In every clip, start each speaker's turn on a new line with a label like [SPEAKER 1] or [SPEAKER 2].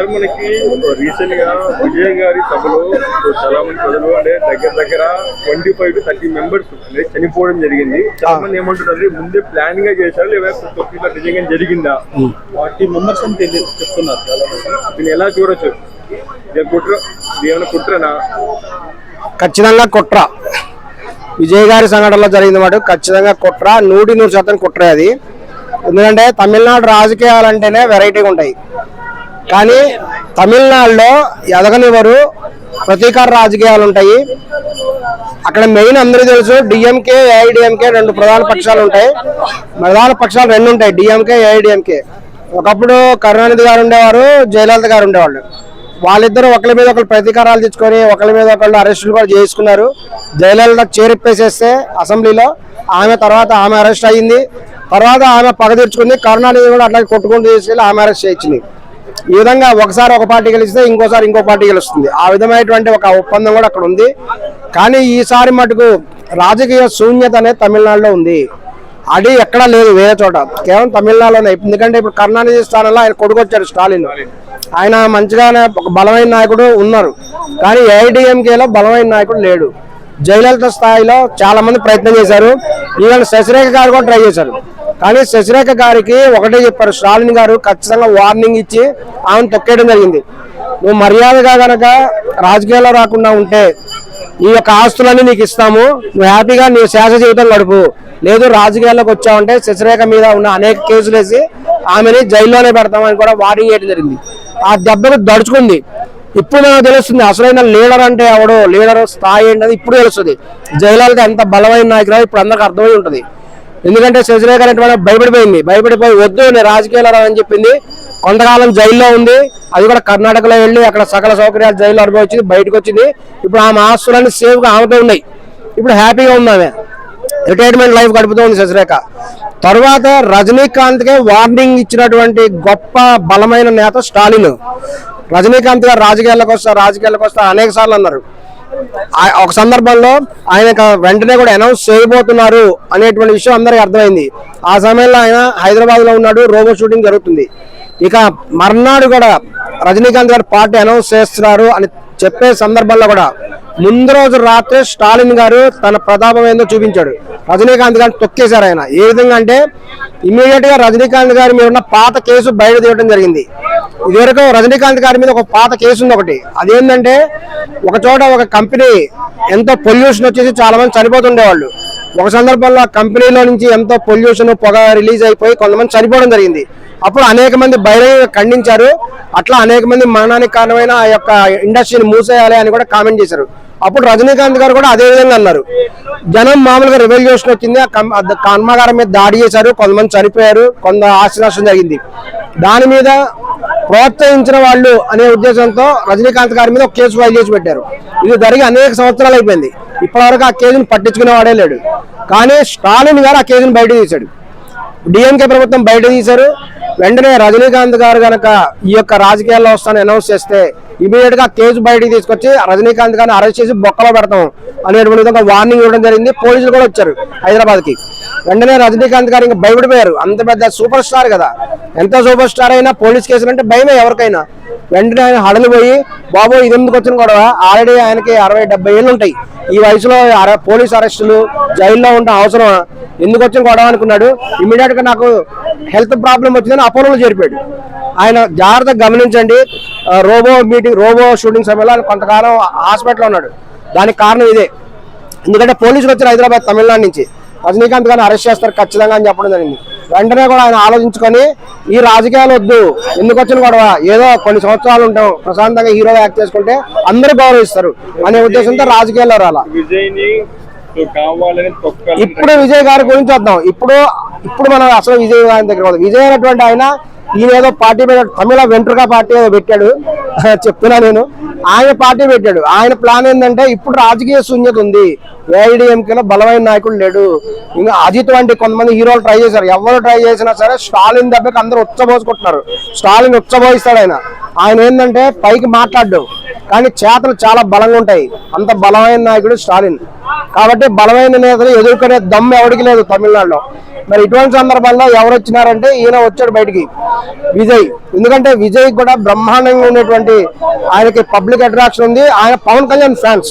[SPEAKER 1] Sir మనకి రీసెంట్గా విజయ్ గారి సభలో చాలా మంది ప్రజలు అంటే దగ్గర దగ్గర twenty five to thirty members అంటే చనిపోవడం జరిగింది. చాలా మంది ఏమంటున్నారు ముందే ప్లాన్గా చేశారు లేదా తొక్కిలా నిజంగా జరిగిందా?
[SPEAKER 2] ఫార్టీ మెంబర్స్ అని తెలి- చెప్తున్నారు చాలా మంది
[SPEAKER 1] దీన్ని ఎలా చూడొచ్చు? కుట్ర? ఏమైనా కుట్రనా?
[SPEAKER 3] ఖచ్చితంగా కుట్ర. విజయ్ గారి సంఘటనలో జరిగింది మాట ఖచ్చితంగా కుట్ర. నూటి నూరు శాతం కుట్ర అది. ఎందుకంటే తమిళనాడు రాజకీయాలంటేనే వెరైటీగా ఉంటాయి. కానీ తమిళనాడులో ఎదగనివ్వరు. ప్రతీకార రాజకీయాలు ఉంటాయి. అక్కడ మెయిన్ అందరూ తెలుసు డిఎంకే ఏఐడిఎంకే రెండు ప్రధాన పక్షాలు ఉంటాయి. ప్రధాన పక్షాలు రెండు ఉంటాయి డిఎంకే ఏఐడిఎంకే ఒకప్పుడు కరుణానిధి గారు ఉండేవారు జయలలిత గారు ఉండేవాళ్ళు. వాళ్ళిద్దరూ ఒకరి మీద ఒకరు ప్రతీకారాలు తెచ్చుకొని ఒకరి మీద ఒకళ్ళు అరెస్టులు కూడా చేసుకున్నారు. జయలలిత చేరిప్పేసేస్తే అసెంబ్లీలో ఆమె తర్వాత ఆమె అరెస్ట్ అయ్యింది. తర్వాత ఆమె పగ తీర్చుకుంది. కరుణానిధి కూడా అట్లాగే కొట్టుకుంటూ తీసుకెళ్ళి ఆమె అరెస్ట్ చేయించింది. ఈ విధంగా ఒకసారి ఒక పార్టీ గెలిస్తే ఇంకోసారి ఇంకో పార్టీ గెలుస్తుంది. ఆ విధమైనటువంటి ఒక ఒప్పందం కూడా అక్కడ ఉంది. కానీ ఈసారి మటుకు రాజకీయ శూన్యత అనేది తమిళనాడులో ఉంది. అది ఎక్కడా లేదు వేరే చోట. కేవలం తమిళనాడులోనే. ఎందుకంటే ఇప్పుడు కరుణానిధి స్థానంలో ఆయన కొడుకొచ్చారు స్టాలిన్. ఆయన మంచిగానే ఒక బలమైన నాయకుడు ఉన్నారు. కానీ ఏఐడిఎంకేలో బలమైన నాయకుడు లేడు. జయలలిత స్థాయిలో చాలా మంది ప్రయత్నం చేశారు. ఈవెన్ శశిరేఖ గారు కూడా ట్రై చేశారు. కానీ శశిరేఖ గారికి ఒకటే చెప్పారు స్టాలిన్ గారు ఖచ్చితంగా వార్నింగ్ ఇచ్చి ఆమెను తొక్కేయడం జరిగింది. నువ్వు మర్యాదగా గనక రాజకీయాల్లో రాకుండా ఉంటే ఈ యొక్క ఆస్తులన్నీ నీకు ఇస్తాము. నువ్వు హ్యాపీగా నీ శాస జీవితం గడుపు లేదు రాజకీయాల్లోకి వచ్చావంటే శశిరేఖ మీద ఉన్న అనేక కేసులు వేసి ఆమెని జైల్లోనే పెడతామని కూడా వార్నింగ్ చేయడం జరిగింది. ఆ దెబ్బకు దడుచుకుంది. ఇప్పుడు నాకు తెలుస్తుంది అసలైన లీడర్ అంటే ఎవడో? లీడర్ స్థాయి ఏంటది ఇప్పుడు తెలుస్తుంది. జయలలిత ఎంత బలమైన నాయకురాలు ఇప్పుడు అందరికి అర్థమై ఉంటుంది. ఎందుకంటే శశిరేఖ అనేటువంటి భయపడిపోయింది. భయపడిపోయి వద్దు నేను రాజకీయాలు రానని చెప్పింది. కొంతకాలం జైల్లో ఉంది. అది కూడా కర్ణాటకలో వెళ్ళి అక్కడ సకల సౌకర్యాలు జైల్లో అనుభవించింది బయటకు వచ్చింది. ఇప్పుడు ఆమె ఆస్తులన్నీ సేఫ్గా ఆమెతో ఉన్నాయి. ఇప్పుడు హ్యాపీగా ఉంది ఆమె. రిటైర్మెంట్ లైఫ్ గడుపుతూ ఉంది శశిరేఖ తర్వాత రజనీకాంత్కే వార్నింగ్ ఇచ్చినటువంటి గొప్ప బలమైన నేత స్టాలిన్. రజనీకాంత్ గారు రాజకీయాల్లోకి వస్తారు రాజకీయాల్లోకి వస్తారు అనేక సార్లు అన్నారు. ఒక సందర్భంలో ఆయన వెంటనే కూడా అనౌన్స్ చేయబోతున్నారు అనేటువంటి విషయం అందరికీ అర్థమైంది. ఆ సమయంలో ఆయన హైదరాబాద్లో ఉన్నాడు రోబో షూటింగ్ జరుగుతుంది. ఇక మర్నాడు కూడా రజనీకాంత్ గారు పార్టీ అనౌన్స్ చేస్తున్నారు అని చెప్పే సందర్భంలో కూడా ముందు రోజు రాత్రి స్టాలిన్ గారు తన ప్రతాపం ఏందో చూపించాడు. రజనీకాంత్ గారిని తొక్కేశారు ఆయన. ఏ విధంగా అంటే ఇమీడియట్గా రజనీకాంత్ గారి మీద ఉన్న పాత కేసు బయట తీయడం జరిగింది. ఇదివరకు రజనీకాంత్ గారి మీద ఒక పాత కేసు ఉంది ఒకటి. అదేంటంటే ఒక చోట ఒక కంపెనీ ఎంతో పొల్యూషన్ వచ్చేసి చాలా మంది చనిపోతుండేవాళ్ళు. ఒక సందర్భంలో ఆ కంపెనీలో నుంచి ఎంతో పొల్యూషన్ పొగ రిలీజ్ అయిపోయి కొంతమంది చనిపోవడం జరిగింది. అప్పుడు అనేక మంది బహిరంగ ఖండించారు. అట్లా అనేక మంది మరణానికి కారణమైన ఆ యొక్క ఇండస్ట్రీని మూసేయాలి అని కూడా కామెంట్ చేశారు. అప్పుడు రజనీకాంత్ గారు కూడా అదే విధంగా అన్నారు. జనం మామూలుగా రెవల్యూషన్ వచ్చింది. ఆ కం- కర్మాగారం మీద దాడి చేశారు. కొంతమంది చనిపోయారు. కొంత ఆస్తి నష్టం జరిగింది. దాని మీద ప్రోత్సహించిన వాళ్ళు అనే ఉద్దేశంతో రజనీకాంత్ గారి మీద ఒక కేసు ఫైల్ చేసి పెట్టారు. ఇది జరిగి అనేక సంవత్సరాలు అయిపోయింది. ఇప్పటివరకు ఆ కేసును పట్టించుకునే వాడే లేడు. కానీ స్టాలిన్ గారు ఆ కేసును బయట తీశాడు. డిఎంకే ప్రభుత్వం బయట తీశారు. వెంటనే రజనీకాంత్ గారు గనక ఈ యొక్క రాజకీయాల్లో వస్తాను అనౌన్స్ చేస్తే ఇమీడియట్గా కేసు బయటికి తీసుకొచ్చి రజనీకాంత్ గారిని అరెస్ట్ చేసి బొక్కలో పెడతాం అనేటువంటి విధంగా వార్నింగ్ ఇవ్వడం జరిగింది. పోలీసులు కూడా వచ్చారు హైదరాబాద్కి వెంటనే రజనీకాంత్ గారు ఇంకా భయపడిపోయారు. అంత పెద్ద సూపర్ స్టార్ కదా. ఎంత సూపర్ స్టార్ అయినా పోలీస్ కేసులు అంటే భయమే ఎవరికైనా. వెంటనే ఆయన హడలిపోయి బాబు ఇది ఎందుకు వచ్చిన గొడవ? ఆల్రెడీ ఆయనకి అరవై డెబ్బై ఏళ్ళు ఉంటాయి. ఈ వయసులో అర- పోలీస్ అరెస్టులు జైల్లో ఉండడం అవసరమా? ఎందుకు వచ్చిన గొడవ? అనుకున్నాడు. ఇమీడియట్గా నాకు హెల్త్ ప్రాబ్లం వచ్చిందని అపోలో చేరిపోయాడు. ఆయన జాగ్రత్తగా గమనించండి. రోబో మీటింగ్ రోబో షూటింగ్ సమయంలో ఆయన కొంతకాలం హాస్పిటల్లో ఉన్నాడు. దానికి కారణం ఇదే. ఎందుకంటే పోలీసులు వచ్చారు హైదరాబాద్ తమిళనాడు నుంచి. రజనీకాంత్ గారిని అరెస్ట్ చేస్తారు ఖచ్చితంగా అని చెప్పడం జరిగింది. వెంటనే కూడా ఆయన ఆలోచించుకొని ఈ రాజకీయాలు వద్దు ఎందుకు వచ్చిన గొడవ? ఏదో కొన్ని సంవత్సరాలు ఉంటాం ప్రశాంతంగా హీరోగా యాక్ట్ చేసుకుంటే అందరూ గౌరవిస్తారు. అనే ఉద్దేశంతో రాజకీయాల్లో రాలా. ఇప్పుడు విజయ్ గారి గురించి వద్దాం. ఇప్పుడు ఇప్పుడు మనం అసలు విజయ్ గారి దగ్గర. విజయ్ అనేటువంటి ఆయన ఈయనేదో పార్టీ పెట్టాడు తమిళ వెంట్రుగా పార్టీ ఏదో పెట్టాడు. చెప్తున్నా నేను. ఆయన పార్టీ పెట్టాడు. ఆయన ప్లాన్ ఏంటంటే ఇప్పుడు రాజకీయ శూన్యత ఉంది. ఏఐడిఎంకేలో బలమైన నాయకుడు లేడు. ఇంకా అజిత్ వంటి కొంతమంది హీరోలు ట్రై చేశారు. ఎవరు ట్రై చేసినా సరే స్టాలిన్ దెబ్బకి అందరూ ఉచ్చబోసుకుంటున్నారు. స్టాలిన్ ఉచ్చబోయిస్తాడు ఆయన. ఆయన ఏంటంటే పైకి మాట్లాడు కానీ చేతలు చాలా బలంగా ఉంటాయి. అంత బలమైన నాయకుడు స్టాలిన్. కాబట్టి బలమైన నేతలు ఎదుర్కొనే దమ్ము ఎవరికి లేదు తమిళనాడులో. మరి ఇటువంటి సందర్భాల్లో ఎవరు వచ్చినారంటే ఈయన వచ్చాడు బయటికి. విజయ్. ఎందుకంటే విజయ్ కూడా బ్రహ్మాండంగా ఉన్నటువంటి ఆయనకి పబ్లిక్ అట్రాక్షన్ ఉంది. ఆయన పవన్ కళ్యాణ్ ఫ్యాన్స్.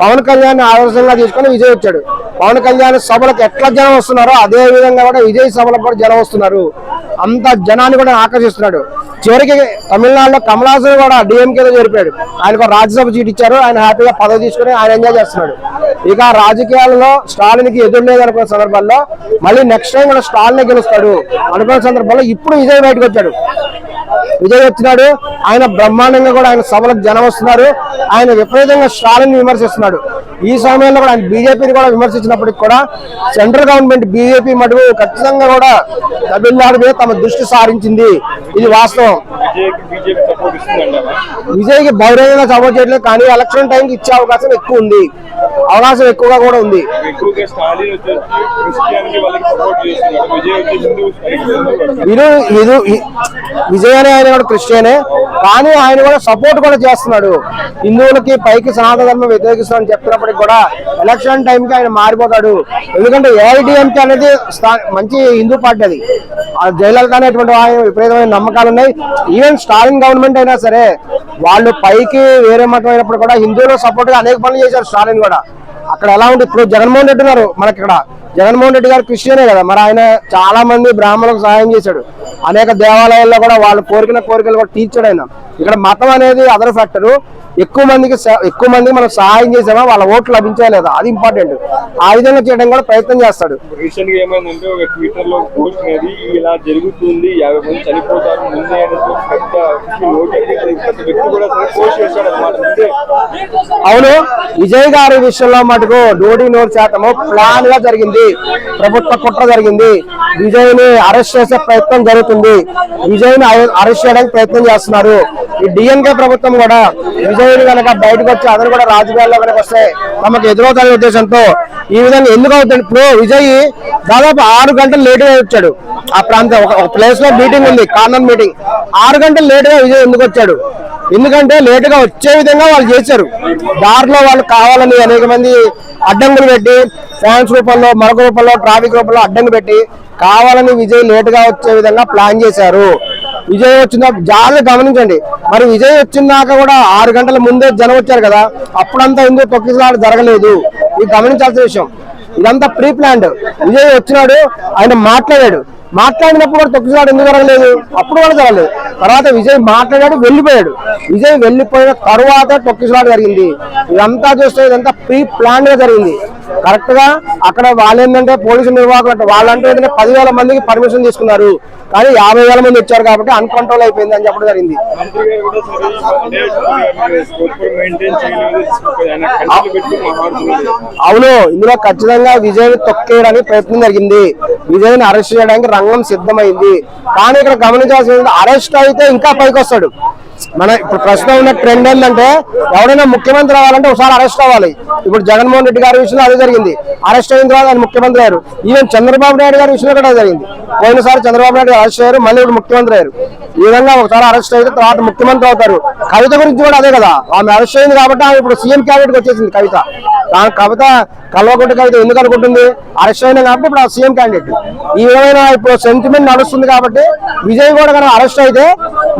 [SPEAKER 3] పవన్ కళ్యాణ్ ఆదర్శంగా తీసుకొని విజయ్ వచ్చాడు. పవన్ కళ్యాణ్ సభలకు ఎట్లా జనం వస్తున్నారో అదే విధంగా కూడా విజయ్ సభలకు కూడా జనం వస్తున్నారు. అంత జనాన్ని కూడా ఆకర్షిస్తున్నాడు. చివరికి తమిళనాడులో కమలాసన్ కూడా డిఎంకేలో జరిపాడు ఆయనకు రాజ్యసభ సీట్ ఇచ్చారు. ఆయన హ్యాపీగా పదవి తీసుకుని ఆయన ఎంజాయ్ చేస్తున్నాడు. ఇక రాజకీయాలలో స్టాలిన్కి ఎదురు లేదు అనుకున్న సందర్భాల్లో మళ్ళీ నెక్స్ట్ టైం కూడా స్టాలిన్ గెలుస్తాడు అనుకున్న సందర్భంలో ఇప్పుడు విజయ్ బయటకు వచ్చాడు. విజయ్ వచ్చినాడు ఆయన బ్రహ్మాండంగా కూడా ఆయన సభలకు జనం వస్తున్నారు ఆయన విపరీతంగా స్టాలిన్ విమర్శిస్తున్నాడు. ఈ సమయంలో కూడా ఆయన బీజేపీని కూడా విమర్శించినప్పటికి కూడా సెంట్రల్ గవర్నమెంట్ బీజేపీ మటుకు ఖచ్చితంగా కూడా తమిళనాడు మీద తమ దృష్టి సారించింది. ఇది వాస్తవం.
[SPEAKER 1] సపోర్ట్ ఇస్తుందండి
[SPEAKER 3] విజయ్కి బహిరంగంగా సపోర్ట్ చేయట్లేదు కానీ ఎలక్షన్ టైంకి ఇచ్చే అవకాశం ఎక్కువ ఉంది. అవకాశం ఎక్కువగా కూడా ఉంది.
[SPEAKER 1] చేస్తున్నాడు. విజయ్
[SPEAKER 3] విజయ్ అనే ఆయన కూడా క్రిస్టియనే కానీ ఆయన కూడా సపోర్ట్ కూడా చేస్తున్నాడు. హిందువులకి పైకి సనాతన ధర్మం వ్యతిరేకిస్తామని చెప్తున్నప్పటికి కూడా ఎలక్షన్ టైం కి ఆయన మారిపోతాడు. ఎందుకంటే ఏఐడిఎంకే అనేది మంచి హిందూ పార్టీ అది. జయలలిత అనేటువంటి ఆయన విపరీతమైన నమ్మకాలు ఉన్నాయి ఈవెన్ స్టాలిన్ గవర్నమెంట్ అయినా సరే వాళ్ళు పైకి వేరే మతం అయినప్పుడు కూడా హిందువులు సపోర్ట్గా అనేక పనులు చేశారు స్టాలిన్ కూడా. అక్కడ ఎలా ఉంది ఇప్పుడు జగన్మోహన్ రెడ్డి ఉన్నారు మనకి ఇక్కడ. జగన్మోహన్ రెడ్డి గారు క్రిస్టియనే కదా మరి ఆయన చాలా మంది బ్రాహ్మణులకు సహాయం చేశాడు. అనేక దేవాలయాల్లో కూడా వాళ్ళు కోరికల కోరికలు కూడా తీర్చాడు ఆయన. ఇక్కడ మతం అనేది అదర్ ఫ్యాక్టరు ఎక్కువ మందికి ఎక్కువ మందికి మనం సహాయం చేసామా? వాళ్ళ ఓట్లు లభించా లేదా? అది ఇంపార్టెంట్ ఆ విధంగా చేయడం కూడా ప్రయత్నం చేస్తాడు.
[SPEAKER 1] రీసెంట్గా ఏమైందంటే ఒక ట్విట్టర్లో పోస్ట్ అనేది ఇలా జరుగుతుంది యాభై మంది చనిపోతారు ముందే
[SPEAKER 3] అవును విజయ్ గారి విషయంలో మటుకు నూటి నూరు శాతము ప్లాన్గా జరిగింది. ప్రభుత్వ కుట్ర జరిగింది. విజయ్ని అరెస్ట్ చేసే ప్రయత్నం జరుగుతుంది. విజయ్ని అరెస్ట్ చేయడానికి ప్రయత్నం చేస్తున్నారు. ఈ డిఎన్కే ప్రభుత్వం కూడా విజయ్ కనుక బయటకు వచ్చి అతను కూడా రాజకీయాల్లో కనుక వస్తే తమకు ఎదురవుతానే ఉద్దేశంతో ఈ విధంగా ఎందుకు అవుతుంది? ఇప్పుడు విజయ్ దాదాపు ఆరు గంటలు లేటుగా వచ్చాడు. ఆ ప్రాంతం ఒక- ప్లేస్లో మీటింగ్ ఉంది కార్నర్ మీటింగ్ ఆరు గంటలు లేటుగా విజయ్ ఎందుకు వచ్చాడు? ఎందుకంటే లేటుగా వచ్చే విధంగా వాళ్ళు చేశారు. దారిలో వాళ్ళు కావాలని అనేక మంది అడ్డంకులు పెట్టి ఫ్యాన్స్ రూపంలో మరొక రూపంలో ట్రాఫిక్ రూపంలో అడ్డంకు పెట్టి కావాలని విజయ్ లేటుగా వచ్చే విధంగా ప్లాన్ చేశారు. విజయ్ వచ్చిన జాగ్రత్త గమనించండి. మరి విజయ్ వచ్చిందాక కూడా ఆరు గంటల ముందే జనం వచ్చారు కదా అప్పుడంతా ఎందుకు తొక్కిసలాట జరగలేదు? ఇది గమనించాల్సిన విషయం. ఇదంతా ప్రీ ప్లాన్డ్ విజయ్ వచ్చినాడు ఆయన మాట్లాడాడు. మాట్లాడినప్పుడు కూడా తొక్కిసలాట ఎందుకు జరగలేదు? అప్పుడు కూడా జరగలేదు. తర్వాత విజయ్ మాట్లాడాడు వెళ్ళిపోయాడు. విజయ్ వెళ్ళిపోయిన తర్వాత తొక్కిసలాట జరిగింది. ఇదంతా చూస్తే ఇదంతా ప్రీ ప్లాన్గా జరిగింది. కరెక్ట్గా అక్కడ వాళ్ళు ఏంటంటే పోలీసు నిర్వాహకులు అంటే వాళ్ళంటే ఏంటంటే పదివేల మందికి పర్మిషన్ తీసుకున్నారు. కానీ యాభై వేల మంది వచ్చారు కాబట్టి అన్కంట్రోల్ అయిపోయింది అని చెప్పడం జరిగింది. అవును ఇందులో ఖచ్చితంగా విజయ్ తొక్కేయడానికి ప్రయత్నం జరిగింది. విజయ్ని అరెస్ట్ చేయడానికి రంగం సిద్ధమైంది. కానీ ఇక్కడ గమనించాల్సింది అరెస్ట్ అయితే ఇంకా పైకి వస్తాడు. మన ఇప్పుడు ప్రస్తుతం ఉన్న ట్రెండ్ ఏంటంటే ఎవరైనా ముఖ్యమంత్రి అవ్వాలంటే ఒకసారి అరెస్ట్ అవ్వాలి. ఇప్పుడు జగన్మోహన్ రెడ్డి గారి విషయంలో అదే జరిగింది. అరెస్ట్ అయిన తర్వాత ఆయన ముఖ్యమంత్రి అయ్యారు. ఈవెన్ చంద్రబాబు నాయుడు గారి విషయంలో కూడా జరిగింది. పోయినసారి చంద్రబాబు నాయుడు అరెస్ట్ అయ్యారు మళ్ళీ ఇప్పుడు ముఖ్యమంత్రి అయ్యారు. ఈ విధంగా ఒకసారి అరెస్ట్ అయితే తర్వాత ముఖ్యమంత్రి అవుతారు. కవిత గురించి కూడా అదే కదా. ఆమె అరెస్ట్ అయింది కాబట్టి ఆమె ఇప్పుడు సీఎం క్యాబినెట్ వచ్చేసింది కవిత. ఆ కవిత కల్వకుంట కవిత ఎందుకు అనుకుంటుంది? అరెస్ట్ అయినా కాబట్టి ఇప్పుడు సీఎం క్యాండిడేట్ ఈ విధమైన ఇప్పుడు సెంటిమెంట్ నడుస్తుంది కాబట్టి విజయ్ కూడా కనుక అరెస్ట్ అయితే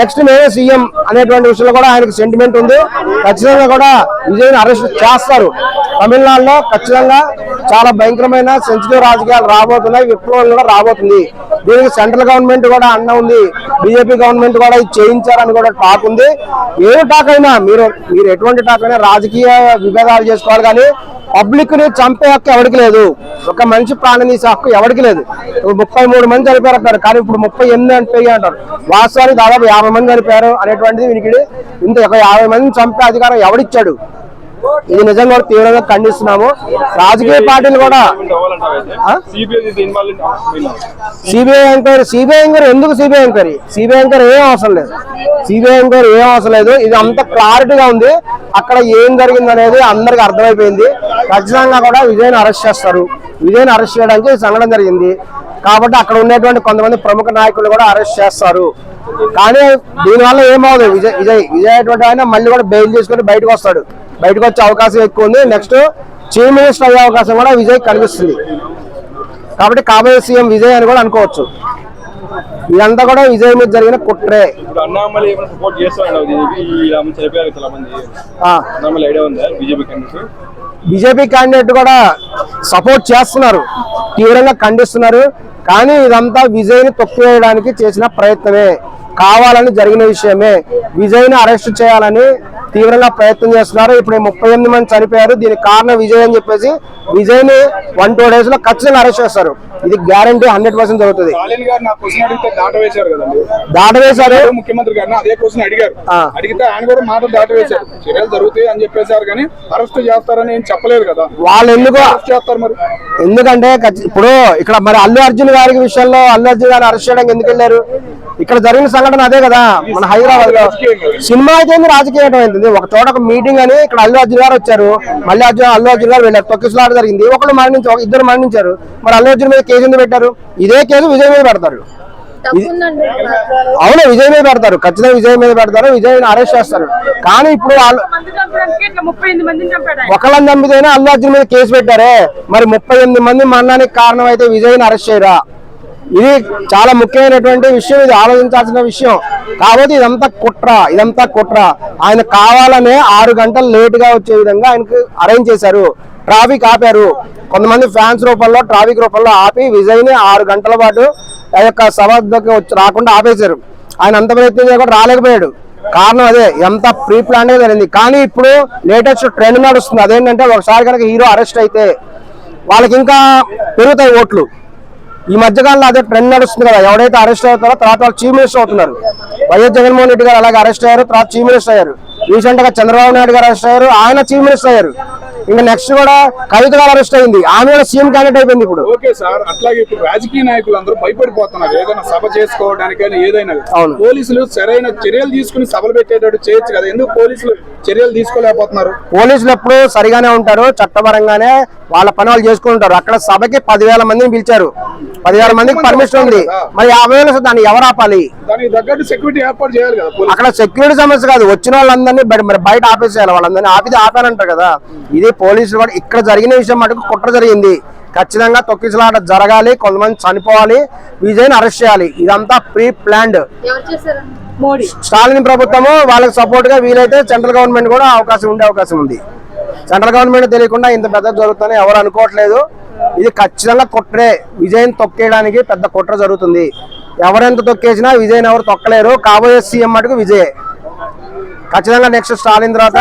[SPEAKER 3] నెక్స్ట్ మేమే సీఎం అనేటువంటి విషయంలో కూడా ఆయనకు సెంటిమెంట్ ఉంది. ఖచ్చితంగా కూడా విజయ్ని అరెస్ట్ చేస్తారు. తమిళనాడులో ఖచ్చితంగా చాలా భయంకరమైన సెన్సిటివ్ రాజకీయాలు రాబోతున్నాయి. విప్లవం కూడా రాబోతుంది. దీనికి సెంట్రల్ గవర్నమెంట్ కూడా అన్న ఉంది. బీజేపీ గవర్నమెంట్ కూడా ఇది చేయించారని కూడా టాక్ ఉంది. ఏ టాక్ అయినా మీరు మీరు ఎటువంటి టాక్ అయినా రాజకీయ విభేదాలు చేసుకోవాలి కానీ పబ్లిక్ని చంపే హక్కు ఎవరికి లేదు. ఒక మనిషి ప్రాణం తీసే హక్కు ఎవరికి లేదు. ముప్పై మూడు మంది చనిపోయారు అంటారు కానీ ఇప్పుడు ముప్పై ఎనిమిది చనిపోయి అంటారు. వాస్తవానికి దాదాపు యాభై మంది చనిపోయారు అనేటువంటిది వీనికి ఇంత ఒక యాభై మందిని చంపే అధికారం ఎవడిచ్చాడు? ఇది నిజంగా కూడా తీవ్రంగా ఖండిస్తున్నాము. రాజకీయ పార్టీలు కూడా?
[SPEAKER 1] సిబిఐ
[SPEAKER 3] ఎంక్వైరీ సిబిఐ ఎంక్వైరీ ఎందుకు సిబిఐ ఎంక్వైరీ? సిబిఐ ఎంక్వైరీ ఏం అవసరం లేదు. సిబిఐ ఎంక్వైరీ ఏం అవసరం లేదు. ఇది అంత క్లారిటీగా ఉంది. అక్కడ ఏం జరిగింది అనేది అందరికి అర్థమైపోయింది. ఖచ్చితంగా కూడా విజయ్ని అరెస్ట్ చేస్తారు. విజయ్ని అరెస్ట్ చేయడానికి సంఘటన జరిగింది. కాబట్టి అక్కడ ఉన్నటువంటి కొంతమంది ప్రముఖ నాయకులు కూడా అరెస్ట్ చేస్తారు. కానీ దీనివల్ల ఏమవుతుంది విజయ్ విజయ్ విజయ్ అటువంటి ఆయన మళ్ళీ కూడా బెయిల్ చేసుకొని బయటకు వస్తాడు. బయటకు వచ్చే అవకాశం ఎక్కువ ఉంది నెక్స్ట్ చీఫ్ మినిస్టర్ అయ్యే అవకాశం కూడా విజయ్ కనిపిస్తుంది. కాబట్టి కాబోయే సీఎం విజయ్ అని కూడా అనుకోవచ్చు. ఇదంతా కూడా విజయ్ మీద జరిగిన కుట్రే.
[SPEAKER 1] Candidate
[SPEAKER 3] BJP? క్యాండిడేట్ కూడా సపోర్ట్ చేస్తున్నారు. తీవ్రంగా ఖండిస్తున్నారు. కానీ ఇదంతా విజయ్ని తొక్కివేయడానికి చేసిన ప్రయత్నమే. కావాలని జరిగిన విషయమే. విజయ్ని అరెస్ట్ చేయాలని తీవ్రంగా ప్రయత్నం చేస్తున్నారు. ఇప్పుడు ముప్పై ఎనిమిది మంది చనిపోయారు. దీనికి కారణం విజయ్ అని చెప్పేసి విజయ్ని వన్ టూ డేస్లో ఖచ్చితంగా అరెస్ట్ చేస్తారు. ఇది గ్యారంటీ హండ్రెడ్ పర్సెంట్ జరుగుతుంది. దాటవేశారు
[SPEAKER 2] ముఖ్యమంత్రి గారిని అదే క్వశ్చన్ అడిగారు. అడిగితే ఆయన కూడా మాటలు దాట వేశారు చర్యలు జరుగుతాయి అని చెప్పేశారు కానీ అరెస్ట్ చేస్తారని ఏం చెప్పలేదు కదా.
[SPEAKER 3] వాళ్ళు ఎందుకు
[SPEAKER 2] అరెస్ట్ చేస్తారు మరి?
[SPEAKER 3] ఎందుకంటే ఇప్పుడు ఇక్కడ మరి అల్లు అర్జున్ గారి విషయంలో అల్లు అర్జున్ గారిని అరెస్ట్ చేయడానికి ఎందుకు వెళ్ళారు? ఇక్కడ జరిగిన సంఘటన అదే కదా మన
[SPEAKER 2] హైదరాబాద్లో.
[SPEAKER 3] సినిమా అయితే ఏంది, రాజకీయం ఏంది ఒక చోట ఒక మీటింగ్ అని ఇక్కడ అల్లు అర్జున్ గారు వచ్చారు. మళ్ళీ అర్జున్ అల్లు అర్జున్ గారు వెళ్ళారు. తొక్కిసలాట జరిగింది. ఒకళ్ళు మరణించారు ఇద్దరు మరణించారు. మరి అల్లు అర్జున్ మీద కేసు ఎందుకు పెట్టారు? ఇదే కేసు విజయ్ మీద పెడతారు. అవును విజయ్ మీద పెడతారు. ఖచ్చితంగా విజయ్ మీద పెడతారు. విజయ్ అరెస్ట్ చేస్తారు. కానీ ఇప్పుడు వాళ్ళు. ఒకళ్ళని చంపితేనే అల్లు అర్జున్ మీద కేసు పెట్టారే. మరి ముప్పై ఎనిమిది మంది మరణానికి కారణం అయితే విజయ్ని అరెస్ట్ చేయరా? ఇది చాలా ముఖ్యమైనటువంటి విషయం ఇది ఆలోచించాల్సిన విషయం. కాబట్టి ఇదంతా కుట్ర ఇదంతా కుట్ర. ఆయన కావాలనే ఆరు గంటలు లేటుగా వచ్చే విధంగా ఆయనకు అరేంజ్ చేశారు. ట్రాఫిక్ ఆపారు. కొంతమంది ఫ్యాన్స్ రూపంలో ట్రాఫిక్ రూపంలో ఆపి విజయ్ని ఆరు గంటల పాటు ఆ యొక్క సభ వచ్చి రాకుండా ఆపేశారు. ఆయన అంత ప్రయత్నం చేయకుండా రాలేకపోయాడు. కారణం అదే ఎంత ప్రీ ప్లాన్ జరిగింది. కానీ ఇప్పుడు లేటెస్ట్ ట్రెండ్ నడుస్తుంది. అదేంటంటే ఒకసారి కనుక హీరో అరెస్ట్ అయితే వాళ్ళకి ఇంకా పెరుగుతాయి ఓట్లు. ఈ మధ్యకాలంలో అదే ట్రెండ్ నడుస్తుంది కదా. ఎవడైతే అరెస్ట్ అవుతారో తర్వాత వాళ్ళు చీఫ్ మినిస్టర్ అవుతున్నారు. వైఎస్ జగన్మోహన్ రెడ్డి గారు అలాగే అరెస్ట్ అయ్యారు తర్వాత చీఫ్ మినిస్టర్ అయ్యారు. రీసెంట్గా చంద్రబాబు నాయుడు గారు అరెస్ట్ అయ్యారు ఆయన చీఫ్ మినిస్టర్ అయ్యారు. ఇంకా నెక్స్ట్ కూడా కవిత గారు అరెస్ట్ అయింది. ఆమె కూడా సీఎం క్యాండిడేట్ అయిపోయింది ఇప్పుడు.
[SPEAKER 2] ఓకే సార్ అట్లాగే ఇప్పుడు రాజకీయ నాయకులు అందరూ భయపడిపోతున్నారు. ఏదైనా సభ చేసుకోవడానికైనా ఏదైనా.
[SPEAKER 3] అవును.
[SPEAKER 2] పోలీసులు సరైన చర్యలు తీసుకుని సభలు పెట్టేటట్టు చేయొచ్చు కదా. ఎందుకు పోలీసులు చర్యలు తీసుకోలేకపోతున్నారు.
[SPEAKER 3] పోలీసులు ఎప్పుడు సరిగానే ఉంటారు చట్టపరంగానే వాళ్ళ పని వాళ్ళు చేసుకుంటారు అక్కడ సభకి పదివేల మందిని పిలిచారు. పదివేల మందికి పర్మిషన్ ఉంది. మరి యాభై వేలు దాన్ని ఎవరు ఆపాలి?
[SPEAKER 2] సెక్యూరిటీ ఏర్పాటు చేయాలి కదా
[SPEAKER 3] అక్కడ సెక్యూరిటీ సమస్య కాదు. వచ్చిన వాళ్ళందరినీ మరి బయట ఆపేసేయాలి. వాళ్ళందరినీ ఆపితే ఆపారంటారు కదా. ఇది పోలీసులు కూడా ఇక్కడ జరిగిన విషయం మటుకు కుట్ర జరిగింది. ఖచ్చితంగా తొక్కిసలాట జరగాలి. కొంతమంది చనిపోవాలి. విజయ్ని అరెస్ట్ చేయాలి. ఇదంతా ప్రీ ప్లాన్డ్ స్టాలిన్ ప్రభుత్వము వాళ్ళకి సపోర్ట్గా వీలైతే సెంట్రల్ గవర్నమెంట్ కూడా అవకాశం ఉండే అవకాశం ఉంది. సెంట్రల్ గవర్నమెంట్ తెలియకుండా ఇంత పెద్ద జరుగుతుందని ఎవరు అనుకోవట్లేదు. ఇది ఖచ్చితంగా కుట్రే విజయ్ తొక్కేయడానికి పెద్ద కుట్ర జరుగుతుంది. ఎవరెంత తొక్కేసినా విజయ్ ఎవరు తొక్కలేరు. కాబోయే సీఎం మటుకు విజయ్. ఖచ్చితంగా నెక్స్ట్ స్టాలిన్ తర్వాత